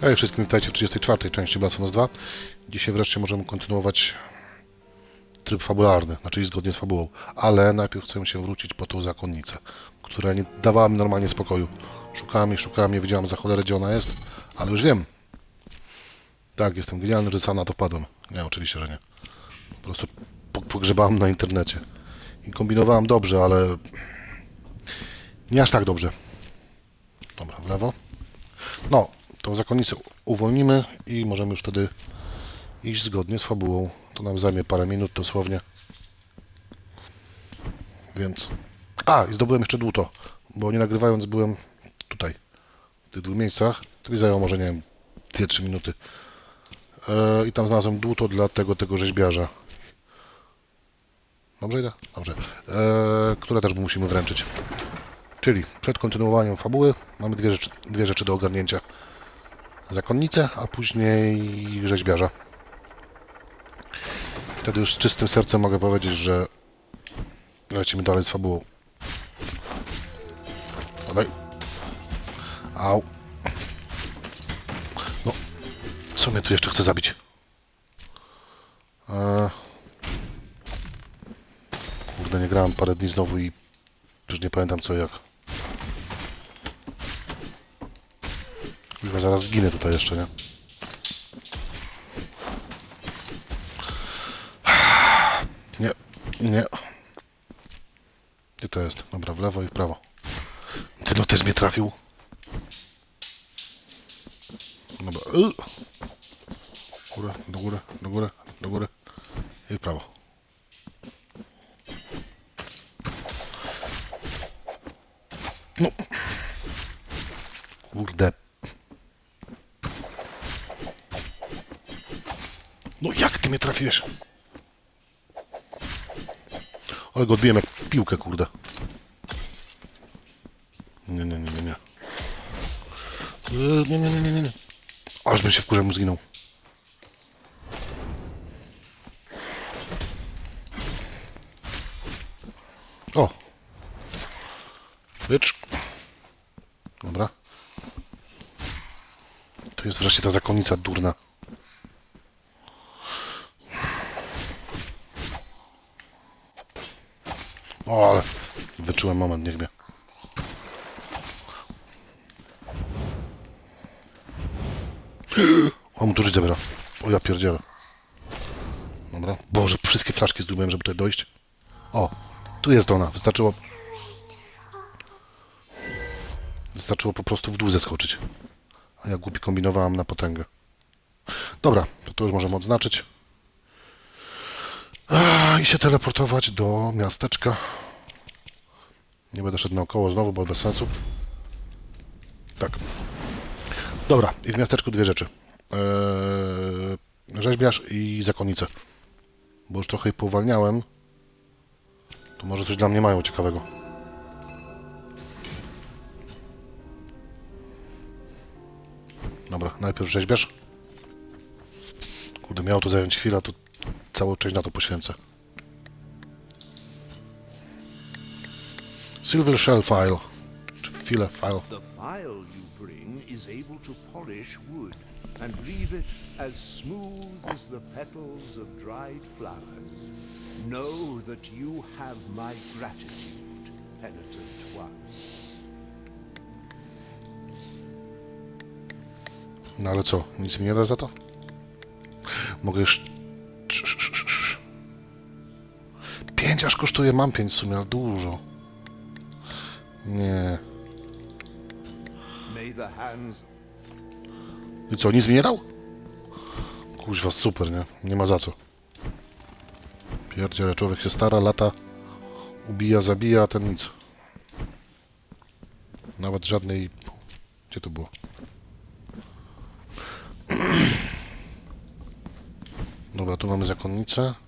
Hej wszystkim, witajcie w 34. części Blasphemous 2. Dzisiaj wreszcie możemy kontynuować tryb fabularny, znaczy zgodnie z fabułą. Ale najpierw chcę się wrócić po tą zakonnicę, która nie dawała mi normalnie spokoju. Szukałem jej, szukałem, nie wiedziałem za cholerę gdzie ona jest, ale już wiem. Tak, jestem genialny, że sam na to wpadłem. Nie, oczywiście, że nie. Po prostu po- pogrzebałem na internecie. I kombinowałem dobrze, ale nie aż tak dobrze. Dobra, w lewo. No, tą zakonnicę uwolnimy i możemy już wtedy iść zgodnie z fabułą. To nam zajmie parę minut dosłownie. Więc... A, i zdobyłem jeszcze dłuto, bo nie nagrywając byłem tutaj, w tych dwóch miejscach. To zajęło może, nie wiem, 2-3 minuty. E, I tam znalazłem dłuto dla tego, tego rzeźbiarza. Dobrze idę? Dobrze. E, które też musimy wręczyć. Czyli przed kontynuowaniem fabuły mamy dwie rzeczy, dwie rzeczy do ogarnięcia. Zakonnicę, a później rzeźbiarza. Wtedy już z czystym sercem mogę powiedzieć, że lecimy dalej z fabułą. Dawaj. Au. No, co mnie tu jeszcze chce zabić? Eee... Kurde, nie grałem parę dni znowu i już nie pamiętam co jak. Zaraz zginę tutaj jeszcze, nie? Nie, nie. Gdzie to jest? Dobra, w lewo i w prawo. Ty no też mnie trafił. Dobra. y. Górę, do góry, do góry, do góry i w prawo. No. Kurde. No jak ty mnie trafiłeś? Ale go odbiłem jak piłkę, kurde. Nie, nie, nie, nie, nie. Yy, Nie, nie, nie, nie, nie, nie. Aż bym się wkurzał, mu zginął. O! Bycz. Dobra. Tu jest wreszcie ta zakonnica durna. O, ale wyczułem moment, niech mnie. O, mu tu zabiera. O, ja pierdzielę. Dobra. Boże, wszystkie flaszki zdobyłem, żeby tutaj dojść. O, tu jest ona. Wystarczyło... Wystarczyło po prostu w dół zeskoczyć. A ja głupi kombinowałem na potęgę. Dobra, to już możemy odznaczyć. I się teleportować do miasteczka. Nie będę szedł naokoło znowu, bo bez sensu. Tak. Dobra, i w miasteczku dwie rzeczy. Eee, rzeźbiarz i zakonnicę. Bo już trochę ich powalniałem. To może coś dla mnie mają ciekawego. Dobra, najpierw rzeźbiarz. Kurde, miało to zająć chwilę, to całą część na to poświęcę. Silver Shell File. Czy File File. The file you bring is able to polish wood and leave it as smooth as the petals of dried flowers. Know that you have my gratitude, penitent one. No ale co, nic mi nie da za to? Mogę już... Pięć aż kosztuje, mam pięć w sumie, ale dużo. Nie. I co, nic mi nie dał? Kuźwa, super, nie? Nie ma za co. Pierdziele, człowiek się stara, lata, ubija, zabija, a ten nic. Nawet żadnej... Gdzie to było? Dobra, tu mamy zakonnicę.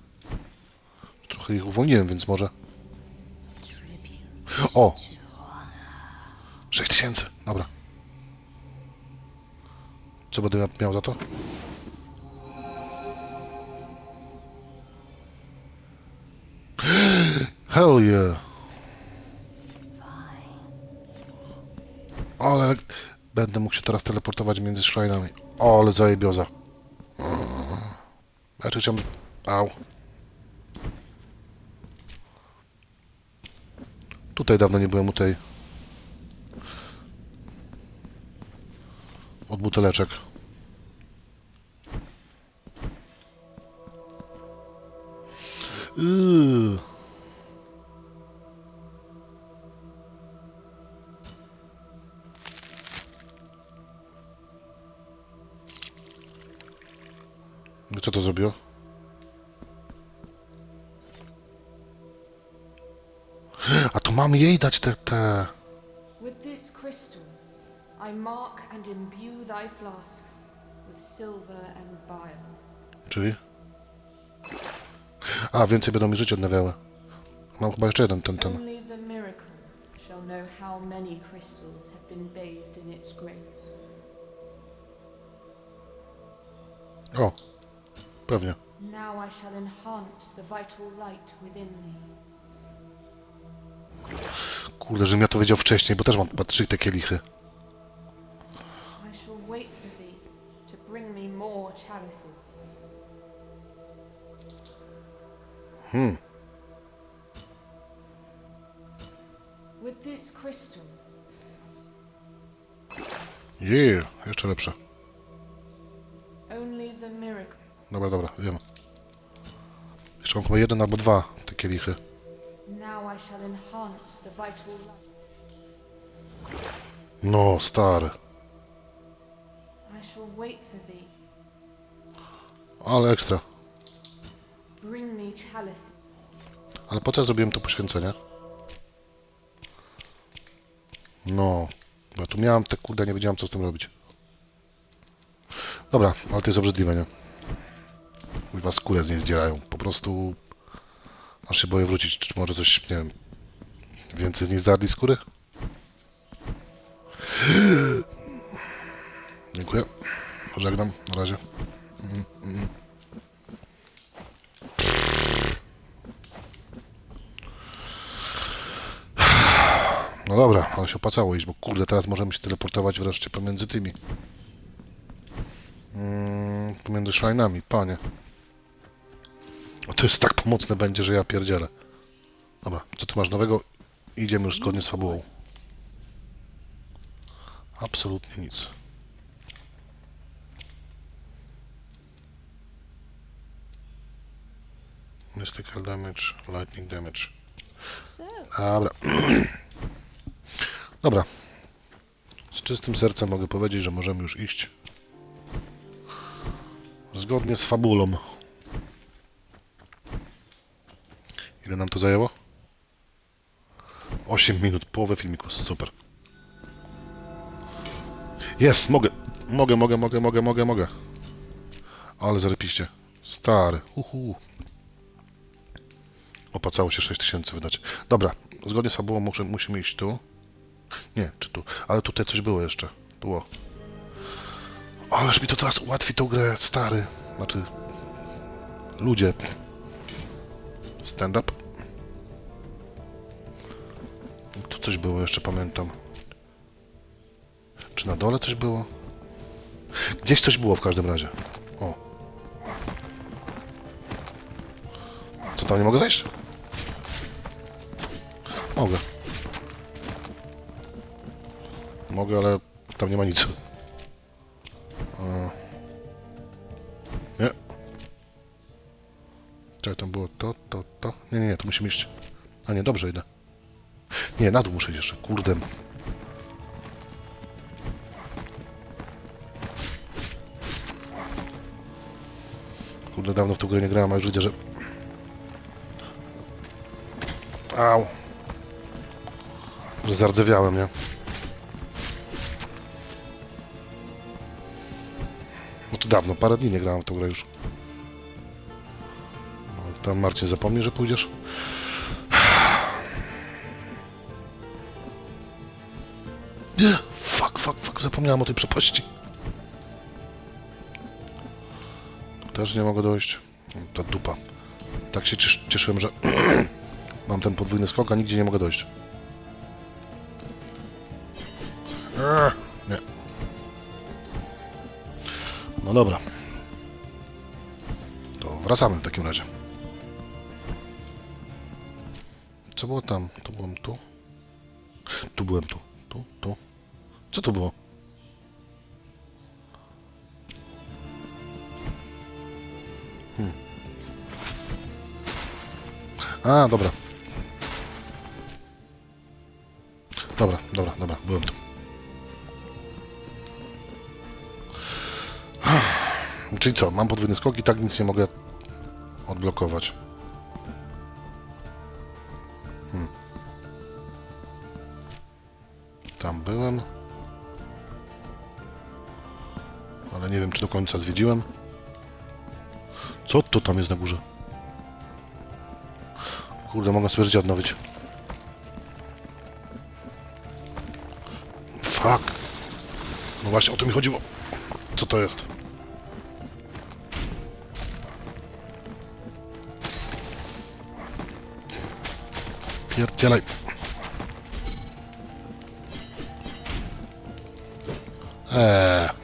Trochę ich uwolniłem, więc może... O! 6000, dobra. Co będę mia- miał za to? Hell yeah! Ale Będę mógł się teraz teleportować między szrajnami. O, ale zajebioza. Znaczy chciałem... Au. Tutaj dawno nie byłem u tej... Od buteleczek. Yy. Co to zrobiło? Mam jej dać te, te... With this crystal, I mark and imbue thy flasks with silver and bile. Czyli? A, więcej będą mi życie odnawiały. Mam chyba jeszcze jeden, ten, ten. Only the miracle shall know how many crystals have been bathed in its grace. O, pewnie. Now I shall enhance the vital light within thee. Kurde, żebym ja to wiedział wcześniej, bo też mam chyba trzy te kielichy. I shall wait for thee to bring me more chalices. Hmm. With this crystal, Yeah, jeszcze lepsze. only the miracle. Dobra, dobra, wiem. Jeszcze mam chyba jeden albo dwa te kielichy. Shall enhance the vital. No, stary. I shall wait for thee. Ale ekstra. Bring me chalices. Ale po co zrobiłem to poświęcenie? No, bo tu miałem te kurde, nie wiedziałem co z tym robić. Dobra, ale to jest obrzydliwe, nie? Kurwa, skórę z niej zdzierają. Po prostu... Aż się boję wrócić. Czy może coś, nie wiem... Więcej z niej zdarli skóry? Dziękuję. Żegnam. Na razie. No dobra, ale się opłacało iść, bo kurde, teraz możemy się teleportować wreszcie pomiędzy tymi. Mm, pomiędzy szlajnami, panie. To jest tak pomocne będzie, że ja pierdzielę. Dobra, co ty masz nowego? Idziemy już zgodnie z fabułą. Absolutnie nic. Mystical damage, lightning damage. Dobra. Dobra. Z czystym sercem mogę powiedzieć, że możemy już iść. Zgodnie z fabulą. Ile nam to zajęło? 8 minut, połowę filmiku, super. Jest, mogę, mogę, mogę, mogę, mogę, mogę, mogę. Ale zarypiście. Stary, uhu. Opłacało się 6000 wydać. Dobra, zgodnie z fabułą muszę, musimy iść tu. Nie, czy tu. Ale tutaj coś było jeszcze. Tu o. Ależ mi to teraz ułatwi tą grę, stary. Znaczy... Ludzie. Stand up. Tu coś było jeszcze, pamiętam. Czy na dole coś było? Gdzieś coś było w każdym razie. O. Co tam nie mogę wejść? Mogę. Mogę, ale tam nie ma nic. Nie. Czekaj, tam było to, to, to. Nie, nie, nie, tu musimy iść. A nie, dobrze idę. Nie, na dół muszę jeszcze, kurde. Kurde, dawno w tą grę nie grałem, a już widzę, że... Au. Że zardzewiałem, nie? Znaczy dawno, parę dni nie grałem w tą grę już. No, Tam Marcin zapomni, że pójdziesz. Nie, fuck, fuck, fuck, zapomniałem o tej przepaści. Też nie mogę dojść. Ta dupa. Tak się ciesz, cieszyłem, że mam ten podwójny skok, a nigdzie nie mogę dojść. Nie, No dobra. To wracamy w takim razie. Co było tam? Tu byłem tu. Tu byłem tu. Co to było? Hmm. A, dobra. Dobra, dobra, dobra, byłem tu. Czyli co, mam podwójny skok i tak nic nie mogę odblokować. Hmm. Tam byłem. Nie wiem, czy do końca zwiedziłem. Co to tam jest na górze? Kurde, mogę sobie życie odnowić. Fuck. No właśnie, o to mi chodziło. Co to jest? Pierdzielaj. Eee.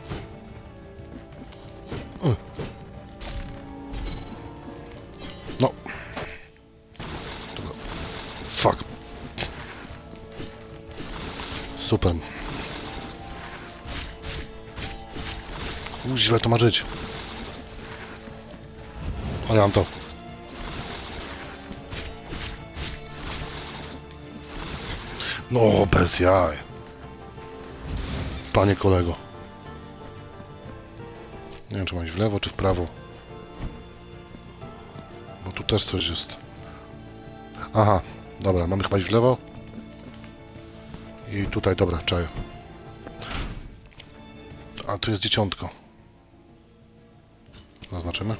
Źle to ma żyć. Ale mam to. No, bez jaj. Panie kolego. Nie wiem, czy mam iść w lewo, czy w prawo. Bo tu też coś jest. Aha, dobra, mamy chyba iść w lewo. I tutaj, dobra, czaję. A tu jest dzieciątko. Zaznaczymy.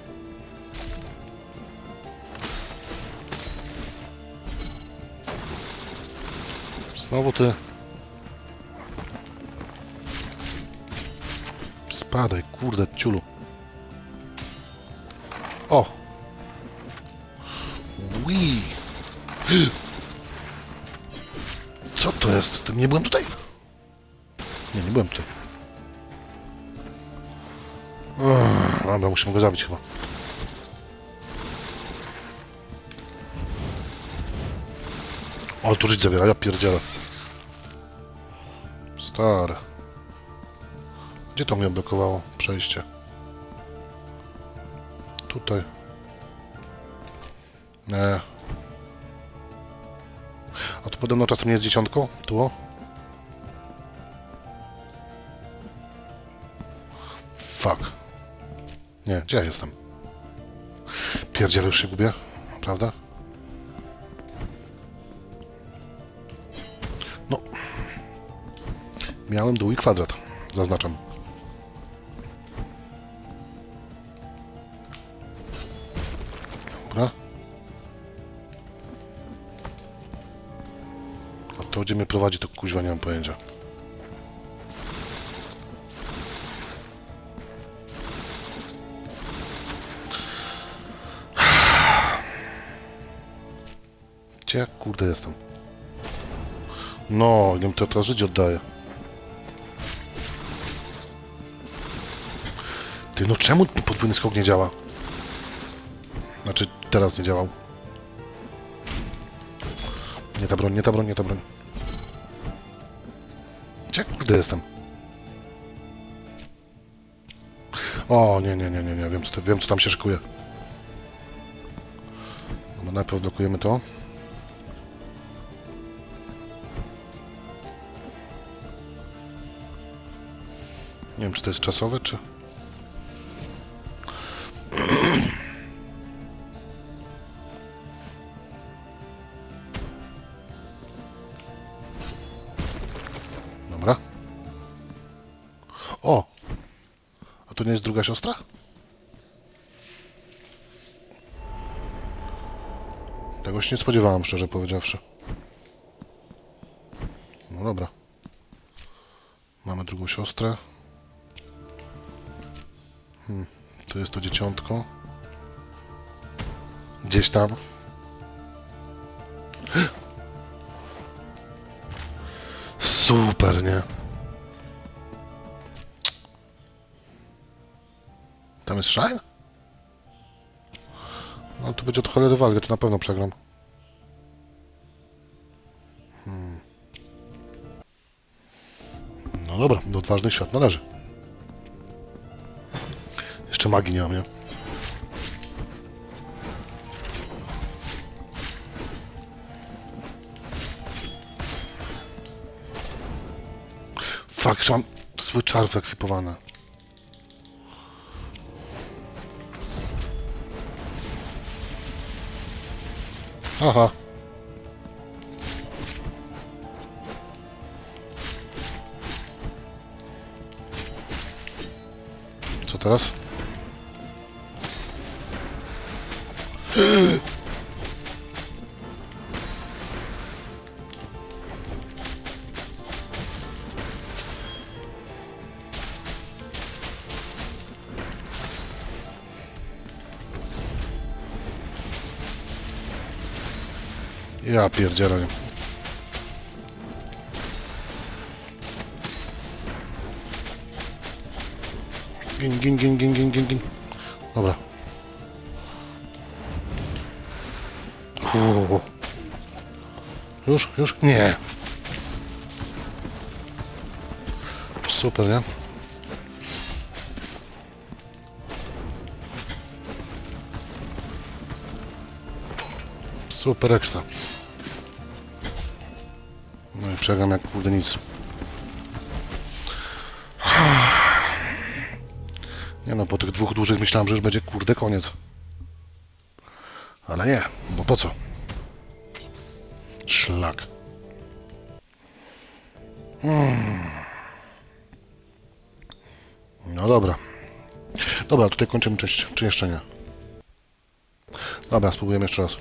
Znowu ty. Spadaj, kurde, ciulu. O! Wii! Co to jest? Ty nie byłem tutaj? Nie, nie byłem tutaj. Dobra, musimy go zabić chyba. O, tu żyć zabiera, ja pierdzielę. Stary. Gdzie to mnie blokowało przejście? Tutaj. Nie. A tu podobno czasem nie jest dziesiątką? Tu? Fuck. Nie, gdzie ja jestem? Pierdzielę już się gubię, prawda? No. Miałem dół i kwadrat. Zaznaczam. Dobra. A to gdzie mnie prowadzi, to kuźwa nie mam pojęcia. Gdzie ja kurde jestem? No, nie to teraz życie oddaję. Ty, no czemu podwójny skok nie działa? Znaczy, teraz nie działał. Nie ta broń, nie ta broń, nie ta broń. Gdzie kurde jestem? O, nie, nie, nie, nie, nie, wiem co, wiem co tam się szykuje. No, najpierw blokujemy to. Nie wiem, czy to jest czasowe, czy... Dobra. O! A to nie jest druga siostra? Tego się nie spodziewałem, szczerze powiedziawszy. No dobra. Mamy drugą siostrę. To jest to dzieciątko. Gdzieś tam. Super, nie? Tam jest Shine? No to będzie od cholery walkę, to na pewno przegram. Hmm. No dobra, do odważnych świat należy. Jeszcze magii nie mam, nie? Fuck, że mam zły czar wyekwipowany. Aha. Co teraz? Ja pierdzielę. Gin, gin, gin, gin, gin, gin, gin. Dobra. Uuu. Już, już? Nie. Super, nie? Super ekstra. No i przegram jak kurde nic. Nie no, po tych dwóch dużych myślałem, że już będzie kurde koniec. Ale nie, bo po co? Szlak. Hmm. No dobra. Dobra, tutaj kończymy część, czy jeszcze nie? Dobra, spróbujemy jeszcze raz.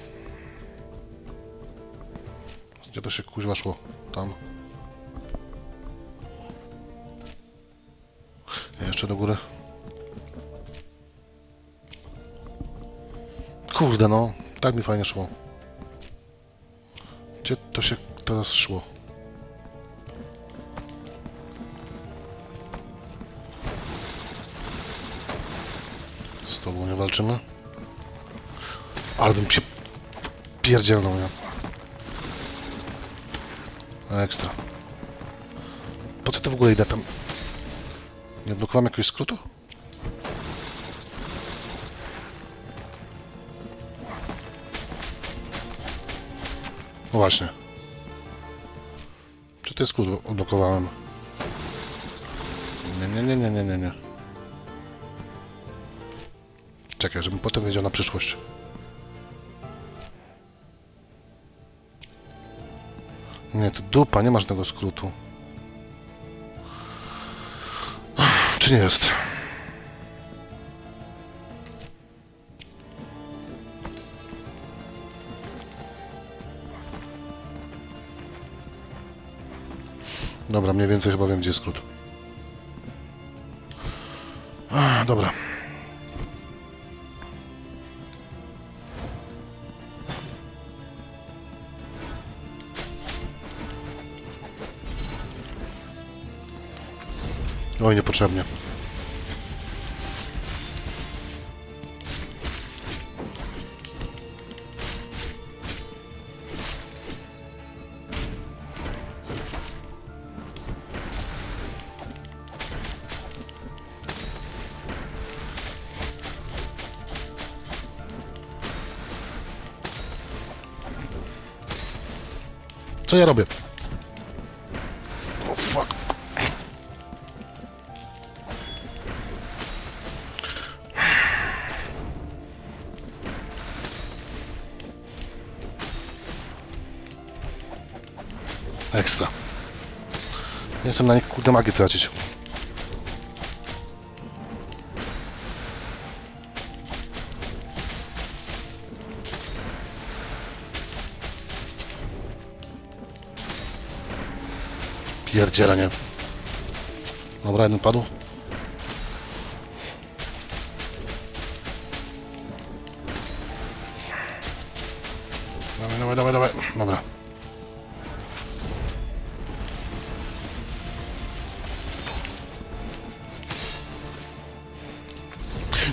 Gdzie to się kuźwa szło? Tam. Jeszcze do góry. Kurde no, tak mi fajnie szło. Gdzie to się teraz szło? Z tobą nie walczymy? Ale bym się pierdzielnął, nie? Ekstra. Po co to w ogóle idę tam? Nie odblokowałem jakiegoś skrótu? No właśnie. Czy jest skrót odblokowałem? Nie, nie, nie, nie, nie, nie. Czekaj, żebym potem wiedział na przyszłość. Nie, to dupa, nie masz tego skrótu. Czy nie jest? Dobra, mniej więcej chyba wiem, gdzie jest skrót. Ach, Dobra. Oj, niepotrzebnie. Co ja robię? O fuck. Ekstra. Nie chcę na nich kurde magię tracić. Pierdziela, nie. Dobra, jeden padł. Dawaj, dawaj, dawaj, dawaj. Dobra.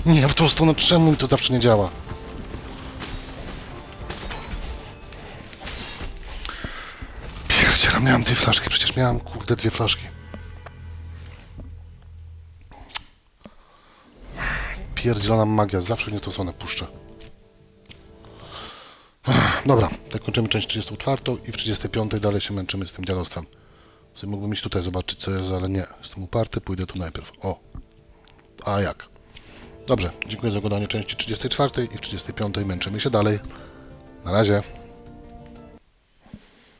Nie, w tą stronę czemu to zawsze nie działa? Miałem dwie flaszki, przecież miałem kurde dwie flaszki. Pierdzielona magia, zawsze nie tą stronę puszczę. Dobra, tak kończymy część 34 i w 35 dalej się męczymy z tym dziadostwem. Mógłbym iść tutaj zobaczyć co jest, ale nie. Jestem uparty, pójdę tu najpierw. O! A jak? Dobrze, dziękuję za oglądanie części 34 i w 35 męczymy się dalej. Na razie.